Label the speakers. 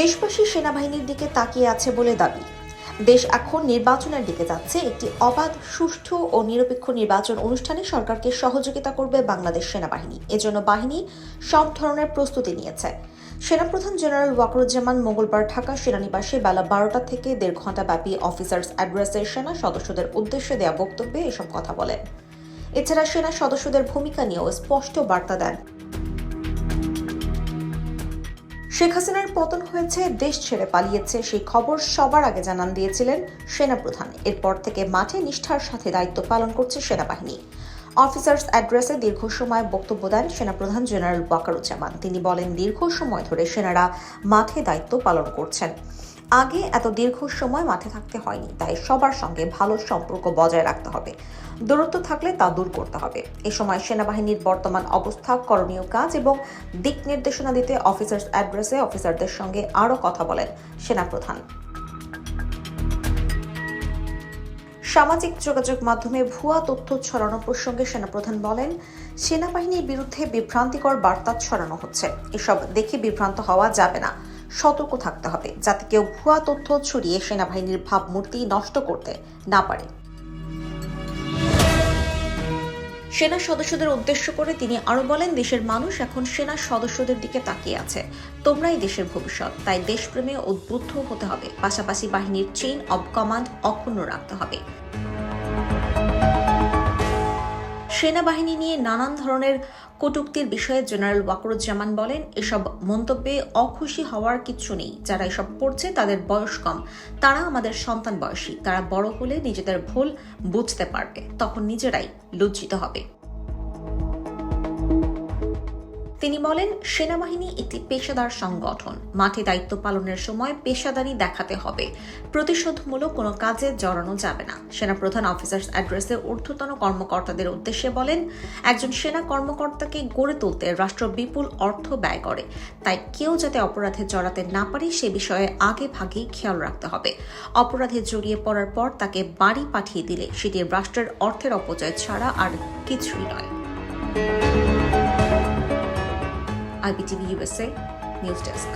Speaker 1: দেশবাসী সেনাবাহিনীর দিকে তাকিয়ে আছে বলে দাবি। দেশ এখন নির্বাচনের দিকে যাচ্ছে। একটি অবাধ, সুষ্ঠু ও নিরপেক্ষ নির্বাচন অনুষ্ঠানে সরকারকে সহযোগিতা করবে বাংলাদেশ সেনাবাহিনী। এজন্য বাহিনী সব ধরনের প্রস্তুতি নিয়েছে। সেনাপ্রধান জেনারেল ওয়াকরুজ্জামান মঙ্গলবার ঢাকা সেনানিবাসে বেলা বারোটা থেকে দেড় ঘণ্টা ব্যাপী অফিসার্স অ্যাড্রেসের সেনা সদস্যদের উদ্দেশ্যে দেওয়া বক্তব্যে এসব কথা বলেন। এছাড়া সেনা সদস্যদের ভূমিকা নিয়েও স্পষ্ট বার্তা দেন শেখ হাসিনার পতন হয়েছে, দেশ ছেড়ে পালিয়েছে, সেই খবর সবার আগে জানান দিয়েছিলেন সেনাপ্রধান। এরপর থেকে মাঠে নিষ্ঠার সাথে দায়িত্ব পালন করছে সেনাবাহিনী। অফিসার্স অ্যাড্রেসে দীর্ঘ সময় বক্তব্য দেন সেনাপ্রধান জেনারেল ওয়াকারুজ্জামান। তিনি বলেন, দীর্ঘ সময় ধরে সেনারা মাঠে দায়িত্ব পালন করছেন। আগে এত দীর্ঘ সময় মাঠে থাকতে হয়নি, তাই সবার সঙ্গে ভালো সম্পর্ক বজায় রাখতে হবে। দূরত্ব থাকলে তা দূর করতে হবে। এ সময় সেনাবাহিনীর বর্তমান অবস্থা, করণীয় কাজ এবং দিক নির্দেশনা দিতে অফিসার্স অ্যাড্রেসে অফিসারদের সঙ্গে আরও কথা বলেন সেনাপ্রধান। সামাজিক যোগাযোগ মাধ্যমে ভুয়া তথ্য ছড়ানো প্রসঙ্গে সেনাপ্রধান বলেন, সেনাবাহিনীর বিরুদ্ধে বিভ্রান্তিকর বার্তা ছড়ানো হচ্ছে। এসব দেখে বিভ্রান্ত হওয়া যাবে না। সতর্ক থাকতে হবে যাতে কেউ ভুয়া তথ্য ছড়িয়ে সেনাবাহিনীর ভাবমূর্তি নষ্ট করতে না পারে। সেনা সদস্যদের উদ্দেশ্য করে তিনি আরও বলেন, দেশের মানুষ এখন সেনা সদস্যদের দিকে তাকিয়ে আছে। তোমরাই দেশের ভবিষ্যৎ, তাই দেশপ্রেমে উদ্বুদ্ধ হতে হবে। পাশাপাশি বাহিনীর চেইন অব কমান্ড অক্ষুণ্ণ রাখতে হবে। সেনাবাহিনী নিয়ে নানান ধরনের কটুক্তির বিষয়ে জেনারেল ওয়াকরুজ্জামান বলেন, এসব মন্তব্যে অখুশি হওয়ার কিছু নেই। যারা এসব পড়ছে তাদের বয়স কম। তারা আমাদের সন্তান বয়সী। তারা বড় হলে নিজেদের ভুল বুঝতে পারবে। তখন নিজেরাই লজ্জিত হবে। তিনি বলেন, সেনাবাহিনী একটি পেশাদার সংগঠন। মাঠে দায়িত্ব পালনের সময় পেশাদারি দেখাতে হবে। প্রতিশোধমূলক কোনো কাজে জড়ানো যাবে না। সেনাপ্রধান অফিসার্স অ্যাড্রেসে ঊর্ধ্বতন কর্মকর্তাদের উদ্দেশ্যে বলেন, একজন সেনা কর্মকর্তাকে গড়ে তুলতে রাষ্ট্র বিপুল অর্থ ব্যয় করে। তাই কেউ যাতে অপরাধে জড়াতে না পারে, সে বিষয়ে আগে ভাগেই খেয়াল রাখতে হবে। অপরাধে জড়িয়ে পড়ার পর তাকে বাড়ি পাঠিয়ে দিলে সেটি রাষ্ট্রের অর্থের অপচয় ছাড়া আর কিছুই নয়। IBTV USA News Desk.